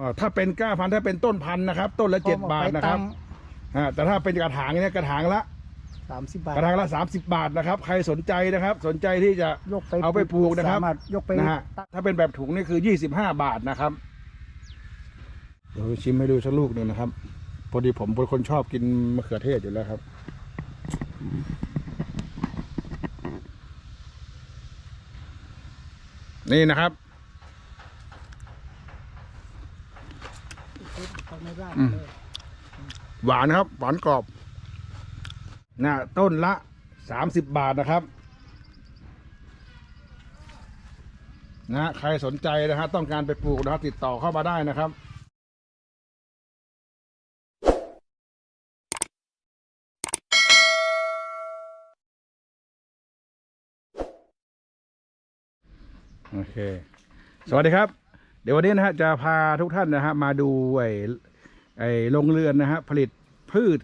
อ่าถ้าเป็นก้าพันธุ์ถ้าเป็นต้นพันธุ์นะครับ ต้นละเจ็ดบาทนะครับอ่าแต่ถ้าเป็นกระถางเนี่ยกระถางละสามสิบบาทกระถางละ30บาทนะครับ ใครสนใจนะครับ สนใจที่จะยกไปเอาไปปลูกนะครับสามารถยกไปนะฮะถ้าเป็นแบบถุงนี่คือ25บาทนะครับเดี๋ยวชิมให้ดูสักลูกหนึ่งนะครับ พอดีผมเป็นคนชอบกินมะเขือเทศอยู่แล้วครับนี่นะครับ เข้าในบ้าน อืมหวานครับ หวานกรอบนะต้นละสามสิบบาทนะครับนะใครสนใจนะฮะต้องการไปปลูกนะครับติดต่อเข้ามาได้นะครับโอเค สวัสดีครับ เดี๋ยววันนี้นะฮะจะพาทุกท่านนะฮะมาดูไอ้ ไอ้โรงเรือนนะฮะผลิตพืช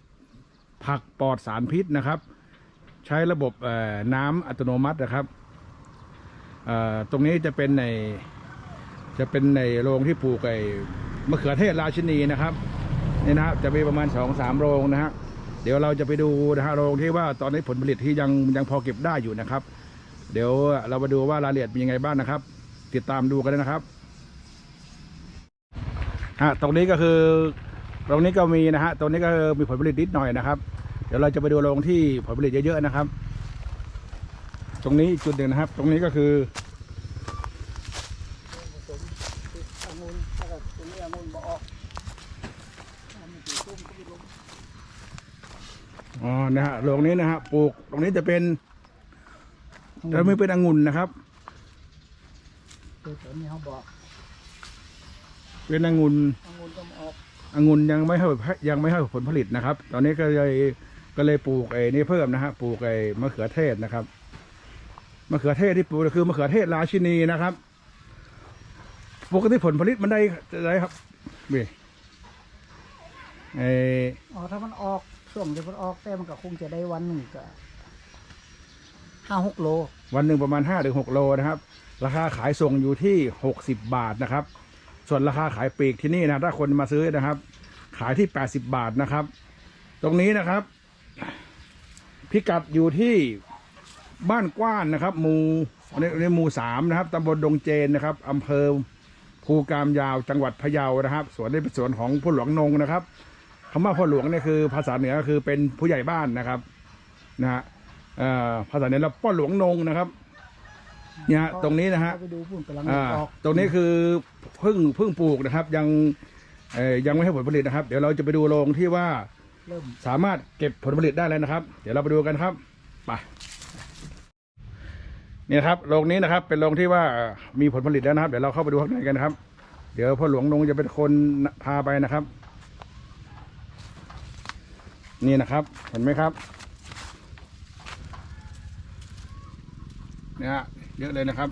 ผักปลอดสารพิษนะครับ ใช้ระบบน้ำอัตโนมัตินะครับตรงนี้จะเป็นในจะเป็นในโรงที่ปลูกไอ้มะเขือเทศราชินีนะครับนี่นะครับจะมีประมาณสองสามโรงนะฮะเดี๋ยวเราจะไปดูนะฮะโรงที่ว่าตอนนี้ผลผลิตที่ยังยังพอเก็บได้อยู่นะครับ เดี๋ยวเรามาดูว่ารายละเอียดเป็นยังไงบ้างนะครับ ติดตามดูกันเลยนะครับฮะตรงนี้ก็คือ ตรงนี้ก็มีนะฮะตรงนี้ก็มีผลผลิตนิดหน่อยนะครับ เดี๋ยวเราจะไปดูโรงที่ผลผลิตเยอะๆนะครับ ตรงนี้อีกจุดหนึ่งนะครับ ตรงนี้ก็คือองุ่นแล้วก็ตรงนี้องุ่นบ่ออกอันนี้คือส้มก็ไปลงอ๋อนะฮะโรงนี้นะฮะปลูกตรงนี้จะเป็นจะไม่เป็นองุ่นนะครับคือตอนนี้เขาบอกเป็นองุ่นองุ่นก็มาออก องุ่นยังไม่ให้ยังไม่ให้ผลผลิตนะครับ ตอนนี้ก็เลยก็เลยปลูกไอ้นี่เพิ่มนะฮะปลูกไอ้มะเขือเทศนะครับมะเขือเทศที่ปลูกก็คือมะเขือเทศราชินีนะครับปกติผลผลิตมันได้ได้ครับนี่ไอ้อ๋อถ้ามันออกช่วงที่มันออกแต่มันก็คงจะได้วันหนึ่งก็ห้าหกโล วันหนึ่งประมาณ5ถึง6โลนะครับ ราคาขายส่งอยู่ที่60บาทนะครับ ส่วนราคาขายปลีกที่นี่นะถ้าคนมาซื้อนะครับ ขายที่80บาทนะครับ ตรงนี้นะครับ พิกัดอยู่ที่บ้านกว้านนะครับหมู่ในในหมู่สามนะครับตำบลดงเจนนะครับอำเภอภูกามยาวจังหวัดพะเยานะครับ สวนนี้เป็นสวนของผู้หลวงนงนะครับคำว่าพ่อหลวงเนี่ยคือภาษาเหนือก็คือเป็นผู้ใหญ่บ้านนะครับนะฮะภาษาเหนือเราพ่อหลวงนงนะครับ เนี่ยฮะตรงนี้นะฮะเข้าไปดูพุ่นกำลังอ่าออกตรงนี้คือเพิ่งเพิ่งปลูกนะครับ ยังเอ่อยังไม่ให้ผลผลิตนะครับ เดี๋ยวเราจะไปดูโรงที่ว่าเริ่มสามารถเก็บผลผลิตได้แล้วนะครับ เดี๋ยวเราไปดูกันครับไปนี่นะครับโรงนี้นะครับ เป็นโรงที่ว่ามีผลผลิตแล้วนะครับ เดี๋ยวเราเข้าไปดูข้างในกันนะครับ เดี๋ยวพ่อหลวงนงจะเป็นคนพาไปนะครับ นี่นะครับ เห็นไหมครับ เนี่ยฮะ เยอะเลยนะครับ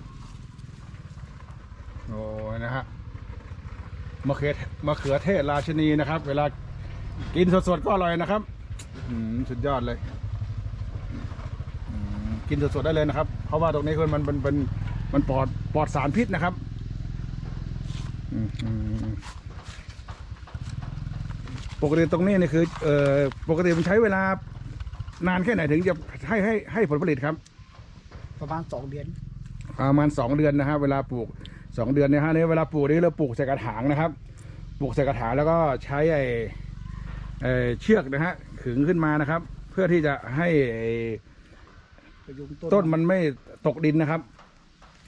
โอ้ยนะฮะมะเขือมะเขือเทศราชนีนะครับ เวลากินสดๆก็อร่อยนะครับสุดยอดเลยกินสดๆได้เลยนะครับ เพราะว่าตรงนี้คือมันมันมันมันปลอดปลอดสารพิษนะครับปกติตรงนี้นี่คือเอ่อปกติมันใช้เวลานานแค่ไหนถึงจะให้ให้ให้ผลผลิตครับ ประมาณสองเดือน ประมาณสองเดือนนะครับเวลาปลูกสองเดือนนยฮะเนี่ยเวลาปลูกนี่เราปลูกใส่กระถางนะครับ ปลูกใส่กระถางแล้วก็ใช้ไอ้ไอเชือกนะฮะขึงขึ้นมานะครับ เพื่อที่จะให้ต้นมันไม่ตกดินนะครับ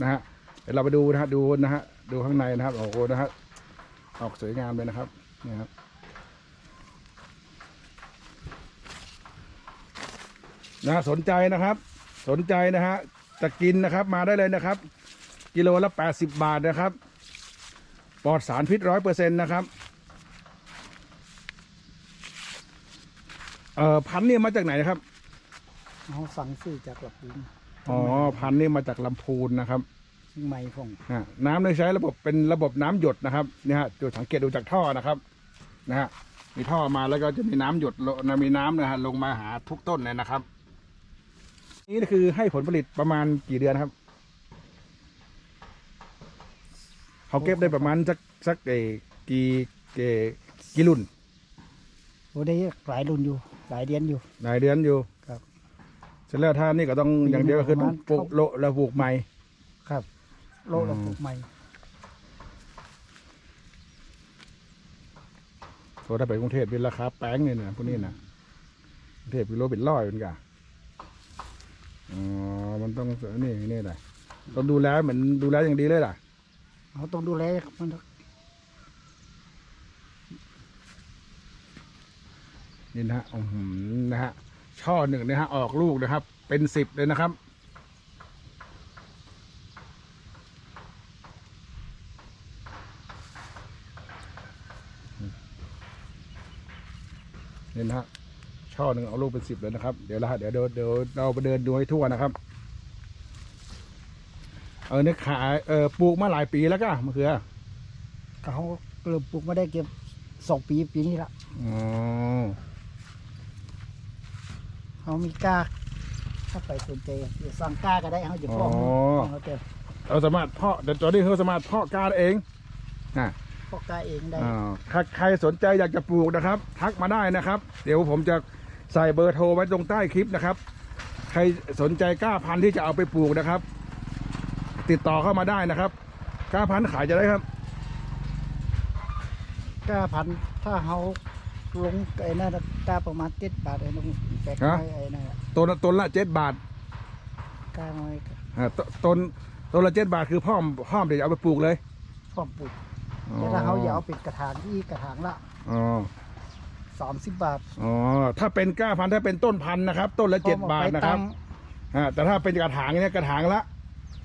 นะฮะเดี๋ยวเราไปดูนะฮะดูนะฮะดูข้างในนะครับโอ้โหนะฮะออกสวยงามเลยนะครับนี่ครับนะฮะสนใจนะครับ สนใจนะฮะ จะกินนะครับมาได้เลยนะครับ กิโลละ80 บาทนะครับ ปลอดสารพิษร้อยเปอร์เซ็นต์นะครับเอ่อพันธุ์เนี่ยมาจากไหนนะครับเขาสั่งซื้อจากหลักดินอ๋อพันธุ์นี่มาจากลำพูนนะครับเชียงใหม่ของอะน้ำในใช้ระบบเป็นระบบน้ำหยดนะครับเนี่ยฮะดูสังเกตดูจากท่อนะครับนะฮะมีท่อมาแล้วก็จะมีน้ำหยดลงนะมีน้ำนะฮะลงมาหาทุกต้นเลยนะครับ นี่คือให้ผลผลิตประมาณกี่เดือนครับ เขาเก็บได้ประมาณสักสักเออกี่เกกี่รุ่นโอ้ได้หลายรุ่นอยู่ หลายเดือนอยู่ หลายเดือนอยู่ครับเสร็จแล้วท่านี่ก็ต้องปีอย่างเดียวก็คือหนึ่ต้องงปลูกประมาณโละแล้วปลูกใหม่ ครับ โลละอืมปลูกใหม่โซถ้าไปกรุงเทพเป็นราคาแป้งเนี่ยนะพวกนี้นะกรุงเทพกิโลเป็นร้อยเป็นกะ อ๋อ มันต้องนี่นี่แหละต้องดูแลเหมือนดูแลอย่างดีเลยล่ะเขาต้องดูแลมันนี่นะฮะอื้อหือนะฮะ ช่อหนึ่งนะฮะ ออกลูกนะครับ เป็นสิบเลยนะครับนี่นะฮะ ช่อหนึ่งเอาลูกเป็นสิบเลยนะครับ เดี๋ยวละฮะเดี๋ยวเดี๋ยวเดี๋ยวเราไปเดินดูให้ทั่วนะครับ เออเนี่ยขายเออปลูกมาหลายปีแล้วก็มะเขือเขาเริ่มปลูกมาได้เก็บสองปีปีนี้ละอ๋อเขามีกล้าถ้าไปสนใจเดี๋ยวสั่งกล้าก็ได้เขาจะฟ้องอ๋อฟ้องเขาเต็มเราสามารถเพาะเดี๋ยวตอนนี้เราสามารถเพาะกล้าได้เองนะพวกกล้าเองได้อ่าถ้าใครสนใจอยากจะปลูกนะครับ ทักมาได้นะครับ เดี๋ยวผมจะ ใส่เบอร์โทรไว้ตรงใต้คลิปนะครับ ใครสนใจกล้าพันธุ์ที่จะเอาไปปลูกนะครับ ติดต่อเข้ามาได้นะครับกล้าพันธุ์ขายจะได้ครับกล้าพันธุ์ถ้าเขาลงไอ้นั่นน่ะกล้าประมาณเจ็ดบาทไอ้ลงแปลกฮะไม้ไอ้นั่นน่ะต้นต้นละเจ็ดบาทกล้าน้อยอ่าตต้นต้นละเจ็ดบาทคือพ่อมพ่อมเดี๋ยวจะเอาไปปลูกเลยพร้อมปลูกแต่ถ้าเขาอยากเอาเป็นกระถางที่กระถางละอ๋อ สามสิบบาท อ๋อถ้าเป็นกล้าพันธุ์ถ้าเป็นต้นพันธุ์นะครับ ต้นละเจ็ดบาทนะครับอ่าแต่ถ้าเป็นกระถางเนี่ยกระถางละ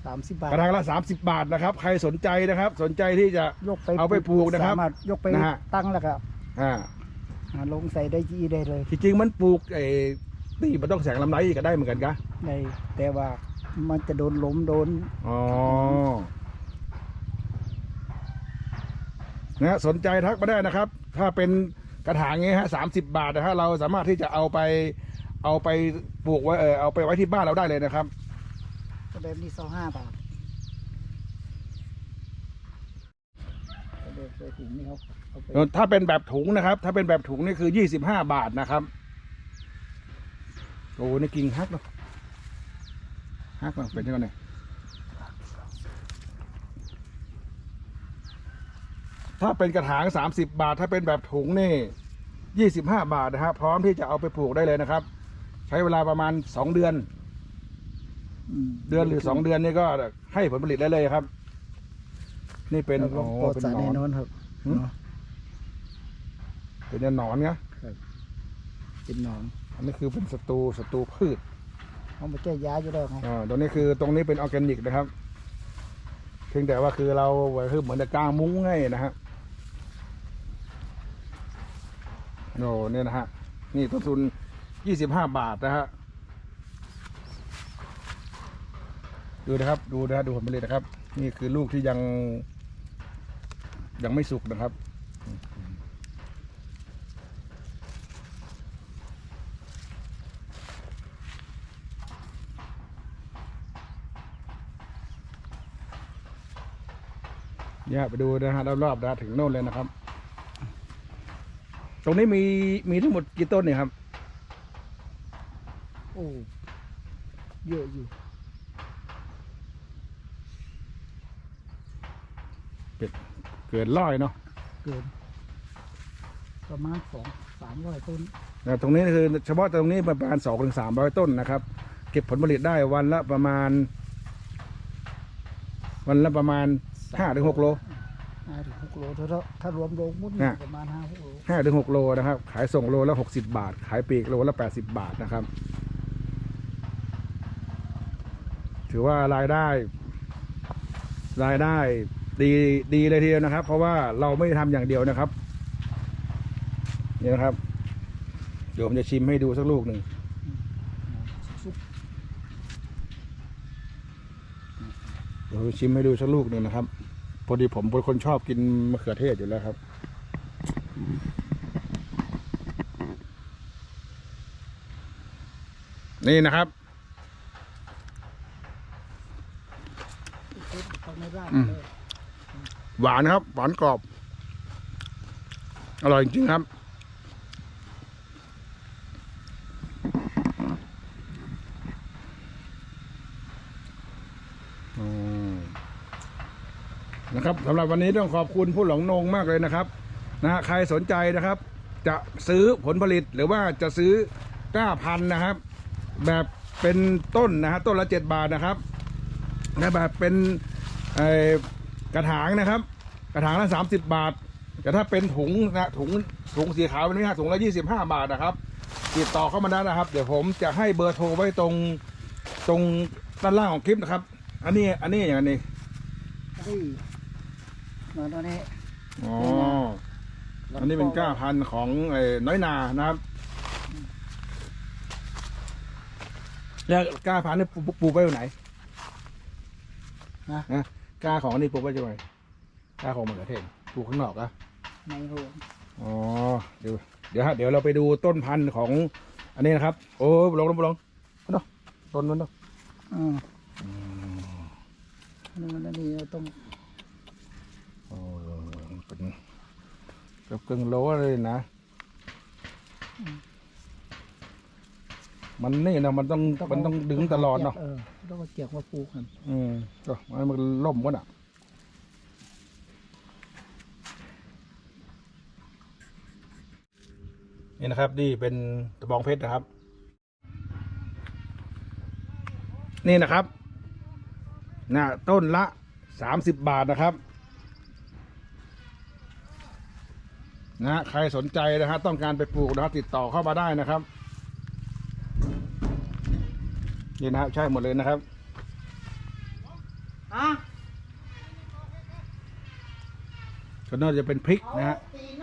สามสิบบาทกระถางละ30บาทนะครับ ใครสนใจนะครับ สนใจที่จะยกไปเอาไปปลูกนะครับสามารถยกไปนะฮะตั้งแล้วก็อ่าอ่าลงใส่ได้จีได้เลยที่จริงมันปลูกไอ้ตีมันต้องแสงลำไรก็ได้เหมือนกันกะในแต่ว่ามันจะโดนลมโดนอ๋อนะฮะสนใจทักมาได้นะครับ ถ้าเป็น กระถางงี้ฮะสามสิบบาทนะฮะเราสามารถที่จะเอาไป เอาไปปลูกไว้เออเอาไปไว้ที่บ้านเราได้เลยนะครับแบบนี้สองห้าบาทแบบใส่ถุงนี่เขาเอาไปถ้าเป็นแบบถุงนะครับ ถ้าเป็นแบบถุงนี่คือยี่สิบห้าบาทนะครับโอ้นี่กิ่งฮักเนาะฮักเนาะเป็นยังไงเนี่ย ถ้าเป็นกระถางสามสิบบาท ถ้าเป็นแบบถุงนี่ยี่สิบห้าบาทนะครับ พร้อมที่จะเอาไปปลูกได้เลยนะครับ ใช้เวลาประมาณสองเดือนมเดือนหรือสองเดือนนี่ก็ให้ผลผลิตได้เลยครับ นี่เป็นแล้วก็โอ้ปลอดเป็นสารหนอแน่นนอนครับหืมเนาะเป็นหนอนไงเป็นหนอนอันนี้คือเป็นศัตรูศัตรูพืชเขามาแก้ยาอยู่แล้วไงอ่าตรงนี้คือตรงนี้เป็นออร์แกนิกนะครับ เพียงแต่ว่าคือเราคือเหมือนจะกางมุ้งให้นะฮะ โอ้เนี่ยนะฮะ นี่ต้นทุนยี่สิบห้าบาทนะฮะ ดูนะครับ ดูนะฮะ ดูผลผลิตนะครับ นี่คือลูกที่ยัง ยังไม่สุกนะครับเนี่ยไปดูนะฮะรอบๆนะถึงโน่นเลยนะครับ ตรงนี้มีมีทั้งหมดกี่ต้นเนี่ยครับ โอ้เยอะอยู่เกินร้อยเนาะเกิน ประมาณสองสามร้อยต้นนะตรงนี้คือเฉพาะตรงนี้ประมาณสองถึงสามร้อยต้นนะครับ เก็บผลผลิตได้วันละประมาณ วันละประมาณห้าถึงหกโล ห้าถึงหกโลถ้าถ้ารวมโลมุดอะประมาณห้าหกโลห้าถึงหกโลนะครับ ขายส่งโลละหกสิบาท ขายปลีกโลละแปดสิบาทนะครับ ถือว่ารายได้ รายได้ดีดีเลยทีเดียวนะครับ เพราะว่าเราไม่ได้ทำอย่างเดียวนะครับนี่นะครับ เดี๋ยวผมจะชิมให้ดูสักลูกหนึ่งซุปเดี๋ยวชิมให้ดูสักลูกหนึ่งนะครับ พอดีผมเป็นคนชอบกินมะเขือเทศอยู่แล้วครับ นี่นะครับหวานครับ หวานกรอบ อร่อยจริงครับ อืมนะครับ สำหรับวันนี้ต้องขอบคุณผู้หลงนงมากเลยนะครับนะใครสนใจนะครับ จะซื้อผลผลิตหรือว่าจะซื้อก้าพันนะครับ แบบเป็นต้นนะฮะต้นละเจ็ดบาทนะครับและแบบเป็นกระถางนะครับ กระถางละสามสิบบาท แต่ถ้าเป็นถุงนะถุงถุงสีขาวเป็นนี้ฮะถุงละยี่สิบห้าบาทนะครับติดต่อเข้ามาได้นะครับ เดี๋ยวผมจะให้เบอร์โทรไว้ตรงตรงด้านล่างของคลิปนะครับ อันนี้อันนี้อย่างนี้ มาตอนนี้ อ๋อ อันนี้เป็นก้าพันธุ์ของไอ้น้อยนานะครับแล้วก้าพันธุ์นี่ปลูกปลูกไว้ตรงไหนนะนะก้าของอันนี้ปลูกไว้ที่ไหนก้าของมะเขือเทศปลูกข้างนอกอะในหัวอ๋อเดี๋ยวเดี๋ยวฮะเดี๋ยวเราไปดูต้นพันธุ์ของ อันนี้นะครับ โอ้ลงลงลงเนาะต้นนั้นเนาะอืมนี่มันอันนี้เราต้อง โอ้เป็นเกือบครึ่งโลเลยนะ มันนี่นะมันต้องมันต้องดึงตลอดเนาะเออต้องเอาเกี่ยวมาปลูกกันอืมก็มันมันล่มกันอะนี่นะครับนี่เป็นตะบองเพชรนะครับ นี่นะครับนะต้นละสามสิบบาทนะครับ นะใครสนใจนะฮะต้องการไปปลูกนะครับติดต่อเข้ามาได้นะครับนี่นะครับใช่หมดเลยนะครับอะก็น่าจะเป็นพริกนะฮะ ตีน